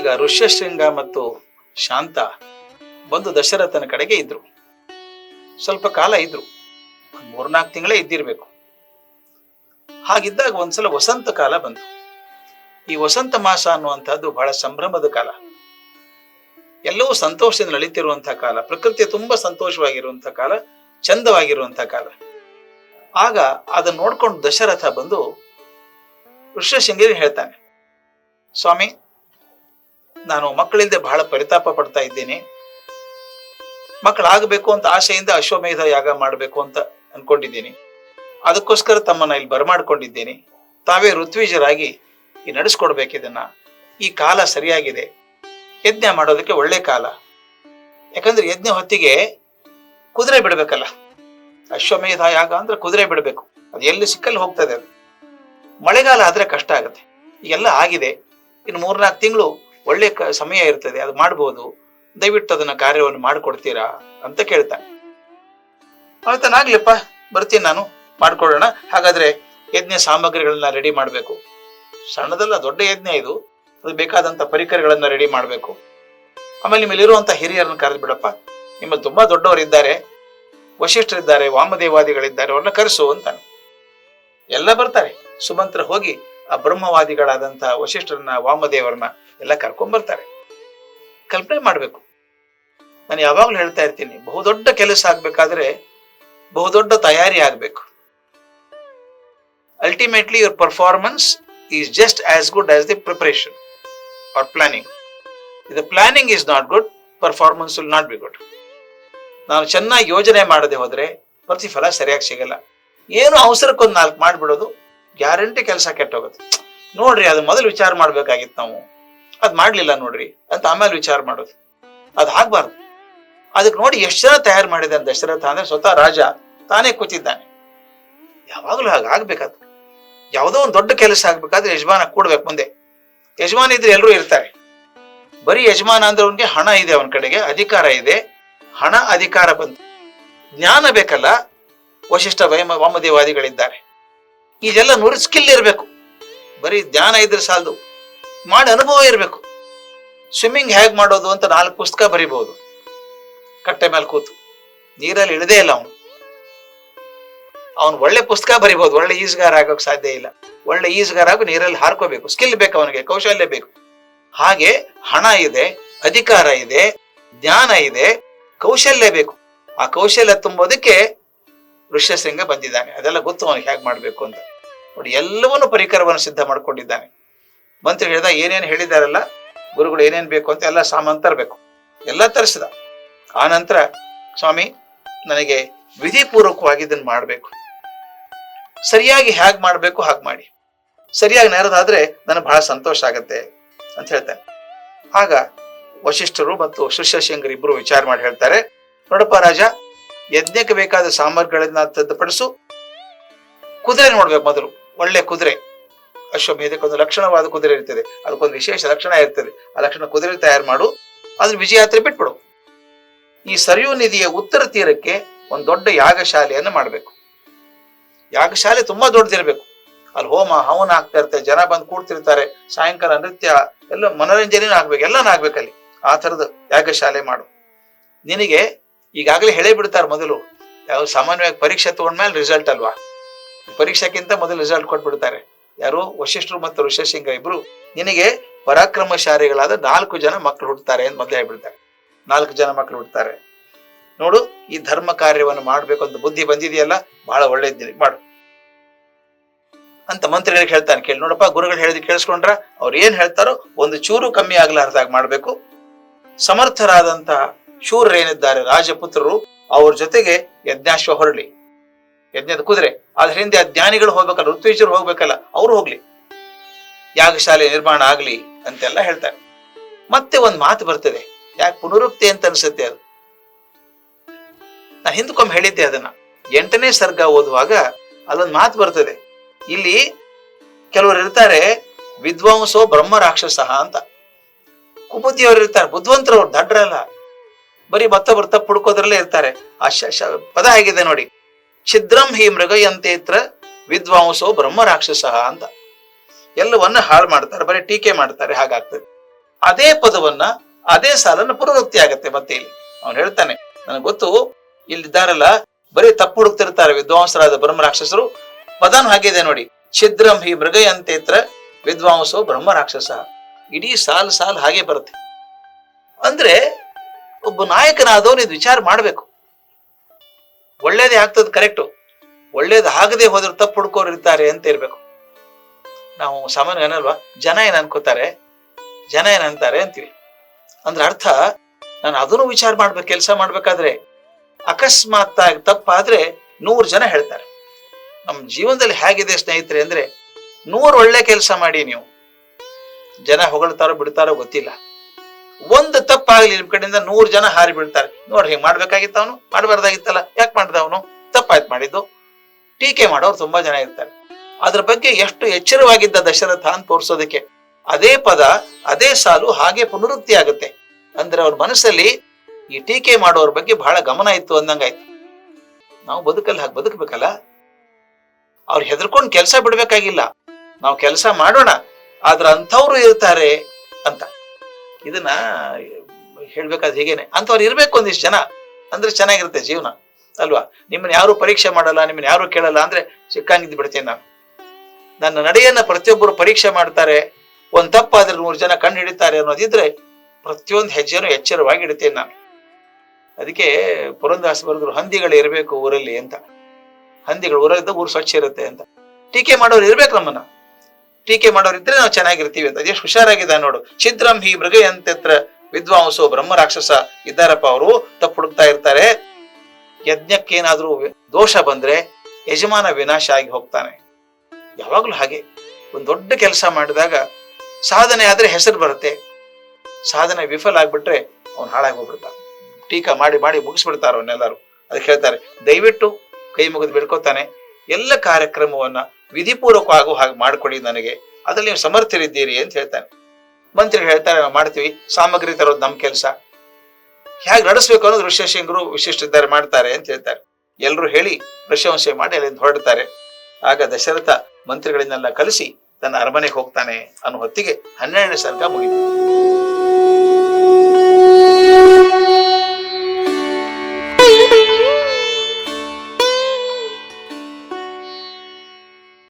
ಈಗ ಋಷ್ಯಶೃಂಗ ಮತ್ತು ಶಾಂತ ಬಂದು ದಶರಥನ ಕಡೆಗೆ ಇದ್ರು. ಸ್ವಲ್ಪ ಕಾಲ ಇದ್ರು. ಮೂರ್ನಾಲ್ಕು ತಿಂಗಳೇ ಇದ್ದಿರ್ಬೇಕು. ಹಾಗಿದ್ದಾಗ ಒಂದ್ಸಲ ವಸಂತ ಕಾಲ ಬಂತು. ಈ ವಸಂತ ಮಾಸ ಅನ್ನುವಂಥದ್ದು ಬಹಳ ಸಂಭ್ರಮದ ಕಾಲ. ಎಲ್ಲವೂ ಸಂತೋಷದಿಂದ ನಡೀತಿರುವಂತಹ ಕಾಲ ಪ್ರಕೃತಿ ತುಂಬಾ ಸಂತೋಷವಾಗಿರುವಂತಹ ಕಾಲ ಚಂದವಾಗಿರುವಂತಹ ಕಾಲ. ಆಗ ಅದನ್ನ ನೋಡ್ಕೊಂಡು ದಶರಥ ಬಂದು ಋಷ್ಯಶೃಂಗೇರಿ ಹೇಳ್ತಾನೆ, ಸ್ವಾಮಿ ನಾನು ಮಕ್ಕಳಿಂದ ಬಹಳ ಪರಿತಾಪ ಪಡ್ತಾ ಇದ್ದೀನಿ. ಮಕ್ಕಳಾಗಬೇಕು ಅಂತ ಆಸೆಯಿಂದ ಅಶ್ವಮೇಧ ಯಾಗ ಮಾಡಬೇಕು ಅಂತ ಅನ್ಕೊಂಡಿದ್ದೀನಿ. ಅದಕ್ಕೋಸ್ಕರ ತಮ್ಮನ್ನ ಇಲ್ಲಿ ಬರಮಾಡ್ಕೊಂಡಿದ್ದೇನೆ. ತಾವೇ ಋತ್ವೀಜರಾಗಿ ಈ ನಡೆಸ್ಕೊಡ್ಬೇಕಿದನ್ನ ಈ ಕಾಲ ಸರಿಯಾಗಿದೆ. ಯಜ್ಞ ಮಾಡೋದಕ್ಕೆ ಒಳ್ಳೆ ಕಾಲ. ಯಾಕಂದ್ರೆ ಯಜ್ಞ ಹೊತ್ತಿಗೆ ಕುದುರೆ ಬಿಡ್ಬೇಕಲ್ಲ. ಅಶ್ವಮೇಧ ಯಾಗ ಅಂದ್ರೆ ಕುದುರೆ ಬಿಡಬೇಕು. ಅದು ಎಲ್ಲಿ ಸಿಕ್ಕಲ್ಲಿ ಹೋಗ್ತದೆ ಅದು. ಮಳೆಗಾಲ ಆದ್ರೆ ಕಷ್ಟ ಆಗುತ್ತೆ. ಈಗೆಲ್ಲ ಆಗಿದೆ. ಇನ್ನು ಮೂರ್ನಾಲ್ಕು ತಿಂಗಳು ಒಳ್ಳೆ ಸಮಯ ಇರ್ತದೆ, ಅದು ಮಾಡ್ಬೋದು. ದಯವಿಟ್ಟು ಅದನ್ನ ಕಾರ್ಯವನ್ನು ಮಾಡಿಕೊಡ್ತೀರಾ ಅಂತ ಕೇಳ್ತಾನೆ. ಆಯ್ತಾನಾಗ್ಲಿಪ್ಪ, ಬರ್ತೀನಿ ನಾನು, ಮಾಡ್ಕೊಡೋಣ. ಹಾಗಾದ್ರೆ ಯಜ್ಞ ಸಾಮಗ್ರಿಗಳನ್ನ ರೆಡಿ ಮಾಡಬೇಕು. ಸಣ್ಣದಲ್ಲ ದೊಡ್ಡ ಯಜ್ಞ ಇದು. ಅದು ಬೇಕಾದಂತ ಪರಿಕರಗಳನ್ನ ರೆಡಿ ಮಾಡಬೇಕು. ಆಮೇಲೆ ನಿಮ್ಮಲ್ಲಿ ಇರುವಂತ ಹಿರಿಯರನ್ನ ಕರೆದು ಬಿಡಪ್ಪ. ನಿಮ್ಮ ತುಂಬಾ ದೊಡ್ಡವರಿದ್ದಾರೆ ವಶಿಷ್ಠರಿದ್ದಾರೆ, ವಾಮದೇವಾದಿಗಳಿದ್ದಾರೆ, ಅವ್ರನ್ನ ಕರೆಸು ಅಂತಾನೆ. ಎಲ್ಲ ಬರ್ತಾರೆ. ಸುಮಂತ್ರ ಹೋಗಿ ಆ ಬ್ರಹ್ಮವಾದಿಗಳಾದಂತಹ ವಶಿಷ್ಠರನ್ನ, ವಾಮದೇವರನ್ನ ಎಲ್ಲ ಕರ್ಕೊಂಡ್ಬರ್ತಾರೆ ಕಲ್ಪನೆ ಮಾಡ್ಬೇಕು. ನಾನು ಯಾವಾಗ್ಲೂ ಹೇಳ್ತಾ ಇರ್ತೀನಿ, ಬಹುದೊಡ್ಡ ಕೆಲಸ ಆಗ್ಬೇಕಾದ್ರೆ ಬಹುದೊಡ್ಡ ತಯಾರಿ ಆಗ್ಬೇಕು. Ultimately your performance is just as good as the preparation or planning the planning is not good performance will not be good ನಾನು ಚೆನ್ನಾಗಿ ಯೋಜನೆ ಮಾಡದೆ ಹೋದ್ರೆ ಪ್ರತಿಫಲ ಸರಿಯಾಗಿ ಸಿಗಲ್ಲ. ಏನು ಅವಸರಕ್ಕೊಂದು ನಾಲ್ಕು ಮಾಡ್ಬಿಡೋದು, ಗ್ಯಾರಂಟಿ ಕೆಲಸ ಕೆಟ್ಟೋಗುತ್ತೆ. ನೋಡ್ರಿ, ಅದು ಮೊದಲು ವಿಚಾರ ಮಾಡ್ಬೇಕಾಗಿತ್ತು ನಾವು. ಅದ್ ಮಾಡ್ಲಿಲ್ಲ ನೋಡ್ರಿ ಅಂತ ಆಮೇಲೆ ವಿಚಾರ ಮಾಡೋದು. ಅದ್ ಆಗ್ಬಾರ್ದು. ಅದಕ್ಕೆ ನೋಡಿ ಎಷ್ಟು ಜನ ತಯಾರು ಮಾಡಿದ್ದಾನೆ ದಶರಥ ಅಂದ್ರೆ ಸ್ವತಃ ರಾಜ ತಾನೇ ಕೂತಿದ್ದಾನೆ. ಯಾವಾಗಲೂ ಆಗ್ಬೇಕಾದ್. ಯಾವುದೋ ಒಂದು ದೊಡ್ಡ ಕೆಲಸ ಆಗ್ಬೇಕಾದ್ರೆ ಯಜಮಾನ ಕೂಡ್ಬೇಕು ಮುಂದೆ. ಯಜಮಾನ ಇದ್ರೆ ಎಲ್ಲರೂ ಇರ್ತಾರೆ. ಬರೀ ಯಜಮಾನ ಅಂದ್ರೆ ಅವನಿಗೆ ಹಣ ಇದೆ ಅವನ ಕಡೆಗೆ, ಅಧಿಕಾರ ಇದೆ. ಹಣ, ಅಧಿಕಾರ ಬಂತು. ಜ್ಞಾನ ಬೇಕಲ್ಲ, ವಶಿಷ್ಠ ವೈಮ ವಾಮದೇವಾದಿಗಳಿದ್ದಾರೆ ಇದೆಲ್ಲ ನೂರು ಸ್ಕಿಲ್ ಇರಬೇಕು. ಬರೀ ಜ್ಞಾನ ಇದ್ರೆ ಸಾಲದು. ಮಾಡಿ ಅನುಭವ ಇರಬೇಕು. ಸ್ವಿಮ್ಮಿಂಗ್ ಹೇಗೆ ಮಾಡೋದು ಅಂತ ನಾಲ್ಕು ಪುಸ್ತಕ ಬರಿಬಹುದು. ಕಟ್ಟೆ ಮೇಲೆ ಕೂತು. ನೀರಲ್ಲಿ ಇಳದೇ ಇಲ್ಲ ಅವನು. ಅವನು ಒಳ್ಳೆ ಪುಸ್ತಕ ಬರಿಬಹುದು. ಒಳ್ಳೆ ಈಜುಗಾರ ಆಗೋಕೆ ಸಾಧ್ಯ ಇಲ್ಲ. ಒಳ್ಳೆ ಈಜುಗಾರ ಆಗು ನೀರಲ್ಲಿ ಹಾರ್ಕೋಬೇಕು. ಸ್ಕಿಲ್ ಬೇಕು ಅವನಿಗೆ, ಕೌಶಲ್ಯ ಬೇಕು. ಹಾಗೆ ಹಣ ಇದೆ, ಅಧಿಕಾರ ಇದೆ, ಜ್ಞಾನ ಇದೆ, ಕೌಶಲ್ಯ ಬೇಕು. ಆ ಕೌಶಲ್ಯ ತುಂಬೋದಕ್ಕೆ ಋಷ್ಯಸಿಂಗ ಬಂದಿದ್ದಾನೆ. ಅದೆಲ್ಲ ಗೊತ್ತು ಅವನಿಗೆ ಹೇಗೆ ಮಾಡಬೇಕು ಅಂತ. ನೋಡಿ, ಎಲ್ಲವನ್ನೂ ಪರಿಕರವನ್ನು ಸಿದ್ಧ ಮಾಡ್ಕೊಂಡಿದ್ದಾನೆ. ಮಂತ್ರಿ ಹೇಳಿದ, ಏನೇನು ಹೇಳಿದಾರಲ್ಲ ಗುರುಗಳು ಏನೇನ್ ಬೇಕು ಅಂತ ಎಲ್ಲ ಸಾಮಾನು ತರಬೇಕು. ಎಲ್ಲ ತರಿಸಿದ. ಆ ನಂತರ ಸ್ವಾಮಿ, ನನಗೆ ವಿಧಿಪೂರ್ವಕವಾಗಿ ಇದನ್ನು ಮಾಡಬೇಕು. ಸರಿಯಾಗಿ ಹೇಗೆ ಮಾಡಬೇಕು, ಹಾಗೆ ಮಾಡಿ. ಸರಿಯಾಗಿ ನೆರೆದಾದ್ರೆ ನನಗೆ ಬಹಳ ಸಂತೋಷ ಆಗತ್ತೆ ಅಂತ ಹೇಳ್ತಾನೆ. ಆಗ ವಶಿಷ್ಠರು ಮತ್ತು ಶಿಷ್ಯಶಂಕರ್ ಇಬ್ಬರು ವಿಚಾರ ಮಾಡಿ ಹೇಳ್ತಾರೆ, ನೋಡಪ್ಪ ರಾಜ, ಯಜ್ಞಕ್ಕೆ ಬೇಕಾದ ಸಾಮಗ್ರಿಗಳನ್ನ ತದ್ದುಪಡಿಸು ಕುದುರೆ ನೋಡ್ಬೇಕು ಮೊದಲು, ಒಳ್ಳೆ ಕುದುರೆ. ಅಶ್ವಮೇಧಕ್ಕೆ ಒಂದು ಲಕ್ಷಣವಾದ ಕುದುರೆ ಇರ್ತದೆ. ಅದಕ್ಕೊಂದು ವಿಶೇಷ ಲಕ್ಷಣ ಇರ್ತದೆ. ಆ ಲಕ್ಷಣ ಕುದುರೆ ತಯಾರು ಮಾಡು. ಅದ್ರ ವಿಜಯಾತ್ರೆ ಬಿಟ್ಬಿಡು. ಈ ಸರಿಯು ನಿಧಿಯ ಉತ್ತರ ತೀರಕ್ಕೆ ಒಂದು ದೊಡ್ಡ ಯಾಗಶಾಲೆಯನ್ನು ಮಾಡಬೇಕು. ಯಾಗಶಾಲೆ ತುಂಬಾ ದೊಡ್ಡದಿರಬೇಕು. ಅಲ್ಲಿ ಹೋಮ, ಹವನ ಆಗ್ತಾ ಇರ್ತಾರೆ ಜನ ಬಂದು ಕೂಡ್ತಿರ್ತಾರೆ. ಸಾಯಂಕಾಲ ನೃತ್ಯ, ಎಲ್ಲ ಮನೋರಂಜನೆನೂ ಆಗ್ಬೇಕು. ಎಲ್ಲಾನು ಆಗ್ಬೇಕಲ್ಲಿ ಆ ಥರದ ಯಾಗಶಾಲೆ ಮಾಡು. ನಿನಗೆ ಈಗಾಗಲೇ ಹೇಳೇ ಬಿಡ್ತಾರೆ ಮೊದಲು. ಯಾವ ಸಾಮಾನ್ಯವಾಗಿ ಪರೀಕ್ಷೆ ತಗೊಂಡ್ಮೇಲೆ ರಿಸಲ್ಟ್ ಅಲ್ವಾ? ಪರೀಕ್ಷೆಗಿಂತ ಮೊದಲು ರಿಸಲ್ಟ್ ಕೊಟ್ಬಿಡ್ತಾರೆ. ಯಾರು? ವಶಿಷ್ಠರು ಮತ್ತು ಋಷಶಿಂಗ ಇಬ್ರು. ನಿನಗೆ ಪರಾಕ್ರಮಶಾಲಿಗಳಾದ ನಾಲ್ಕು ಜನ ಮಕ್ಕಳು ಹುಡ್ತಾರೆ ಅಂತ ಮೊದಲೇ ಹೇಳ್ಬಿಡ್ತಾರೆ ನಾಲ್ಕು ಜನ ಮಕ್ಕಳು ಹುಡ್ತಾರೆ. ನೋಡು, ಈ ಧರ್ಮ ಕಾರ್ಯವನ್ನು ಮಾಡ್ಬೇಕು ಅಂತ ಬುದ್ಧಿ ಬಂದಿದೆಯಲ್ಲ? ಬಹಳ ಒಳ್ಳೇದ್ ಮಾಡು. ಅಂತ ಮಂತ್ರಿಗಳಿಗೆ ಹೇಳ್ತಾನೆ. ಕೇಳಿ, ನೋಡಪ್ಪ, ಗುರುಗಳು ಹೇಳಿದ್ ಕೇಳಿಸ್ಕೊಂಡ್ರ? ಅವ್ರು ಏನ್ ಹೇಳ್ತಾರೋ ಒಂದು ಚೂರು ಕಮ್ಮಿ ಆಗ್ಲಾರ್ದಾಗ ಮಾಡ್ಬೇಕು. ಸಮರ್ಥರಾದಂತಹ ಶೂರರು ಏನಿದ್ದಾರೆ ರಾಜಪುತ್ರರು, ಅವ್ರ ಜೊತೆಗೆ ಯಜ್ಞಾಶ್ವ ಹೊರಳಿ. ಯಜ್ಞದ ಕುದುರೆ. ಅದ್ರ ಹಿಂದೆ ಆ ಜ್ಞಾನಿಗಳು ಹೋಗ್ಬೇಕಲ್ಲ ಋತ್ವಿಜರು ಹೋಗ್ಬೇಕಲ್ಲ, ಅವ್ರು ಹೋಗ್ಲಿ. ಯಾಗಶಾಲೆ ನಿರ್ಮಾಣ ಆಗ್ಲಿ ಅಂತೆಲ್ಲ ಹೇಳ್ತಾರೆ. ಮತ್ತೆ ಒಂದ್ ಮಾತು ಬರ್ತದೆ. ಯಾಕೆ ಪುನರುಕ್ತಿ ಅಂತ ಅನ್ಸುತ್ತೆ ಅದು. ನಾ ಹಿಂದಕ್ಕೊಮ್ಮೆ ಹೇಳಿದ್ದೆ ಅದನ್ನ. ಎಂಟನೇ ಸರ್ಗ ಓದುವಾಗ ಅಲ್ಲೊಂದು ಮಾತು ಬರ್ತದೆ. ಇಲ್ಲಿ ಕೆಲವರು ಇರ್ತಾರೆ, ವಿದ್ವಾಂಸೋ ಬ್ರಹ್ಮ ರಾಕ್ಷಸ ಅಂತ. ಕುಮತಿಯವರು ಇರ್ತಾರೆ ಬುದ್ಧವಂತರವ್ರು ದಡ್ರಲ್ಲ. ಬರೀ ಮತ್ತೊಬ್ಬರು ಬರ್ತಾ ಪುಡ್ಕೋದ್ರಲ್ಲೇ ಇರ್ತಾರೆ. ಆ ಪದ ಹೇಗಿದೆ ನೋಡಿ. ಛಿದ್ರಂ ಹಿ ಮೃಗಯಂತೇತ್ರ ವಿದ್ವಾಂಸೋ ಬ್ರಹ್ಮ ರಾಕ್ಷಸ ಅಂತ. ಎಲ್ಲವನ್ನ ಹಾಳು ಮಾಡ್ತಾರೆ, ಬರೀ ಟೀಕೆ ಮಾಡ್ತಾರೆ, ಹಾಗಾಗ್ತದೆ. ಅದೇ ಪದವನ್ನ, ಅದೇ ಸಾಲನ್ನ ಪುನರುಕ್ತಿ ಆಗತ್ತೆ ಮತ್ತೆ ಇಲ್ಲಿ. ಅವನು ಹೇಳ್ತಾನೆ, ನನಗೆ ಗೊತ್ತು ಇಲ್ಲಿದ್ದಾರಲ್ಲ ಬರೀ ತಪ್ಪು ಹುಡುಕ್ತಿರ್ತಾರೆ ವಿದ್ವಾಂಸರಾದ ಬ್ರಹ್ಮ ರಾಕ್ಷಸರು. ಪದಾನು ಹಾಗಿದೆ ನೋಡಿ, ಛಿದ್ರಂ ಹಿ ಮೃಗಯಂತೇತ್ರ ವಿದ್ವಾಂಸೋ ಬ್ರಹ್ಮ ರಾಕ್ಷಸ. ಇಡೀ ಸಾಲ್ ಸಾಲ್ ಹಾಗೆ ಬರುತ್ತೆ. ಅಂದ್ರೆ, ಒಬ್ಬ ನಾಯಕನಾದವನು ಇದು ವಿಚಾರ ಮಾಡ್ಬೇಕು. ಒಳ್ಳೇದೇ ಆಗ್ತದೆ ಕರೆಕ್ಟು ಒಳ್ಳೇದು ಆಗದೆ ಹೋದ್ರೆ ತಪ್ಪು ಹುಡ್ಕೋರು ಇರ್ತಾರೆ ಅಂತ ಇರ್ಬೇಕು. ನಾವು ಸಾಮಾನ್ಯ ಏನಲ್ವಾ, ಜನ ಏನ್ ಅನ್ಕೋತಾರೆ, ಜನ ಏನ್ ಅಂತಾರೆ ಅಂತೀವಿ. ಅಂದ್ರೆ ಅರ್ಥ, ನಾನು ಅದನ್ನು ವಿಚಾರ ಮಾಡ್ಬೇಕು, ಕೆಲಸ ಮಾಡ್ಬೇಕಾದ್ರೆ ಅಕಸ್ಮಾತ್ ಆಗಿ ತಪ್ಪಾದ್ರೆ ನೂರು ಜನ ಹೇಳ್ತಾರೆ. ನಮ್ಮ ಜೀವನದಲ್ಲಿ ಹೇಗಿದೆ ಸ್ನೇಹಿತರೆ ಅಂದ್ರೆ, ನೂರು ಒಳ್ಳೆ ಕೆಲಸ ಮಾಡಿ ನೀವು. ಜನ ಹೊಗಳ್ತಾರೋ ಬಿಡ್ತಾರೋ ಗೊತ್ತಿಲ್ಲ. ಒಂದು ತಪ್ಪಾಗ್ಲಿ ನಿಮ್ ಕಡೆಯಿಂದ ನೂರು ಜನ ಹಾರಿ ಬೀಳ್ತಾರೆ. ನೋಡ್ರಿ ಹಿಂಗ್ ಮಾಡ್ಬೇಕಾಗಿತ್ತ ಅವನು, ಮಾಡಬಾರ್ದಾಗಿತ್ತಲ್ಲ, ಯಾಕೆ ಮಾಡ್ದ ಅವನು? ತಪ್ಪಾಯ್ತು ಮಾಡಿದ್ದು. ಟೀಕೆ ಮಾಡೋರು ತುಂಬಾ ಜನ ಇರ್ತಾರೆ. ಅದ್ರ ಬಗ್ಗೆ ಎಷ್ಟು ಎಚ್ಚರವಾಗಿದ್ದ ದಶರಥ ಅಂತ ತೋರಿಸೋದಕ್ಕೆ. ಅದೇ ಪದ, ಅದೇ ಸಾಲು ಹಾಗೆ ಪುನರುಕ್ತಿ ಆಗುತ್ತೆ. ಅಂದ್ರೆ ಅವ್ರ ಮನಸ್ಸಲ್ಲಿ ಈ ಟೀಕೆ ಮಾಡೋರ ಬಗ್ಗೆ ಬಹಳ ಗಮನ ಇತ್ತು ಅಂದಂಗಾಯ್ತು. ನಾವು ಬದುಕಲ್ಲಿ ಹಾಗೆ ಬದುಕಬೇಕಲ್ಲ? ಅವ್ರು ಹೆದರ್ಕೊಂಡು ಕೆಲಸ ಬಿಡ್ಬೇಕಾಗಿಲ್ಲ. ನಾವು ಕೆಲಸ ಮಾಡೋಣ, ಆದ್ರ ಅಂಥವ್ರು ಇರ್ತಾರೆ ಅಂತ. ಇದನ್ನ ಹೇಳ್ಬೇಕಾದ್ರೆ ಹೀಗೇನೆ. ಅಂಥವ್ರು ಇರ್ಬೇಕು ಒಂದಿಷ್ಟು ಜನ. ಅಂದ್ರೆ ಚೆನ್ನಾಗಿರುತ್ತೆ ಜೀವನ, ಅಲ್ವಾ? ನಿಮ್ಮನ್ನ ಯಾರು ಪರೀಕ್ಷೆ ಮಾಡಲ್ಲ, ನಿಮ್ಮನ್ನ ಯಾರು ಕೇಳಲ್ಲ ಅಂದ್ರೆ ಸಿಕ್ಕಂಗಿದ್ದು ಬಿಡ್ತೀನಿ ನಾನು. ನನ್ನ ನಡೆಯನ್ನ ಪ್ರತಿಯೊಬ್ಬರು ಪರೀಕ್ಷೆ ಮಾಡ್ತಾರೆ, ಒಂದ್ ತಪ್ಪಾದ್ರೆ ನೂರು ಜನ ಕಣ್ಣು ಹಿಡಿತಾರೆ ಅನ್ನೋದಿದ್ರೆ ಪ್ರತಿಯೊಂದು ಹೆಜ್ಜೆನೂ ಎಚ್ಚರವಾಗಿ ಇಡ್ತೀನಿ ನಾನು. ಅದಕ್ಕೆ ಪುರಂದಾಸ ಬರೆದ್ರು, ಹಂದಿಗಳು ಇರಬೇಕು ಊರಲ್ಲಿ ಅಂತ. ಹಂದಿಗಳು ಊರಲ್ಲಿದ್ದ ಊರು ಸ್ವಚ್ಛ ಇರುತ್ತೆ ಅಂತ. ಟೀಕೆ ಮಾಡೋರು ಇರ್ಬೇಕು ನಮ್ಮನ್ನ. ಟೀಕೆ ಮಾಡೋರು ಇದ್ರೆ ನಾವು ಚೆನ್ನಾಗಿರ್ತೀವಿ ಅಂತ. ಅದೆಷ್ಟು ಹುಷಾರಾಗಿದೆ ನೋಡು. ಛಿದ್ರಂ ಹಿ ಮೃಗಯಂತೆತ್ರ. ವಿದ್ವಾಂಸೋ ಬ್ರಹ್ಮ ರಾಕ್ಷಸ ಇದ್ದಾರಪ್ಪ ಅವರು, ತಪ್ಪು ಹುಡುಕ್ತಾ ಇರ್ತಾರೆ. ಯಜ್ಞಕ್ಕೇನಾದ್ರೂ ದೋಷ ಬಂದ್ರೆ ಯಜಮಾನ ವಿನಾಶ ಆಗಿ ಹೋಗ್ತಾನೆ. ಯಾವಾಗ್ಲೂ ಹಾಗೆ. ಒಂದ್ ದೊಡ್ಡ ಕೆಲಸ ಮಾಡಿದಾಗ ಸಾಧನೆ ಆದ್ರೆ ಹೆಸರು ಬರುತ್ತೆ. ಸಾಧನೆ ವಿಫಲ ಆಗ್ಬಿಟ್ರೆ ಅವ್ನು ಹಾಳಾಗಿ ಹೋಗ್ಬಿಡ್ತಾನೆ. ಟೀಕಾ ಮಾಡಿ ಮಾಡಿ ಮುಗಿಸ್ಬಿಡ್ತಾರ ಅವನ್ನೆಲ್ಲಾರು ಅದಕ್ಕೆ ಹೇಳ್ತಾರೆ, ದಯವಿಟ್ಟು ಕೈ ಮುಗಿದು ಬಿಡ್ಕೋತಾನೆ. ಎಲ್ಲ ಕಾರ್ಯಕ್ರಮವನ್ನ ವಿಧಿಪೂರ್ವಕವಾಗುವ ಹಾಗೆ ಮಾಡಿಕೊಡಿ ನನಗೆ. ಅದ್ರಲ್ಲಿ ನೀವು ಸಮರ್ಥರಿದ್ದೀರಿ ಅಂತ ಹೇಳ್ತಾನೆ. ಮಂತ್ರಿ ಹೇಳ್ತಾರೆ ಮಾಡ್ತೀವಿ, ಸಾಮಗ್ರಿ ತರೋದು ನಮ್ ಕೆಲಸ. ಹೇಗೆ ನಡೆಸ್ಬೇಕು ಅನ್ನೋದು ವಿಶಿಷ್ಟ ವಿಶಿಷ್ಟಿದ್ದಾರೆ ಮಾಡ್ತಾರೆ ಅಂತ ಹೇಳ್ತಾರೆ. ಎಲ್ಲರೂ ಹೇಳಿ ಪ್ರಶಂಸೆ ಮಾಡಿ ಅಲ್ಲಿಂದ ಹೊರಡ್ತಾರೆ. ಆಗ ದಶರಥ ಮಂತ್ರಿಗಳನ್ನೆಲ್ಲ ಕಲಿಸಿ ತನ್ನ ಅರಮನೆಗೆ ಹೋಗ್ತಾನೆ ಅನ್ನೋ ಹೊತ್ತಿಗೆ ಹನ್ನೆರಡನೇ ಸರ್ಗ ಮುಗಿತು.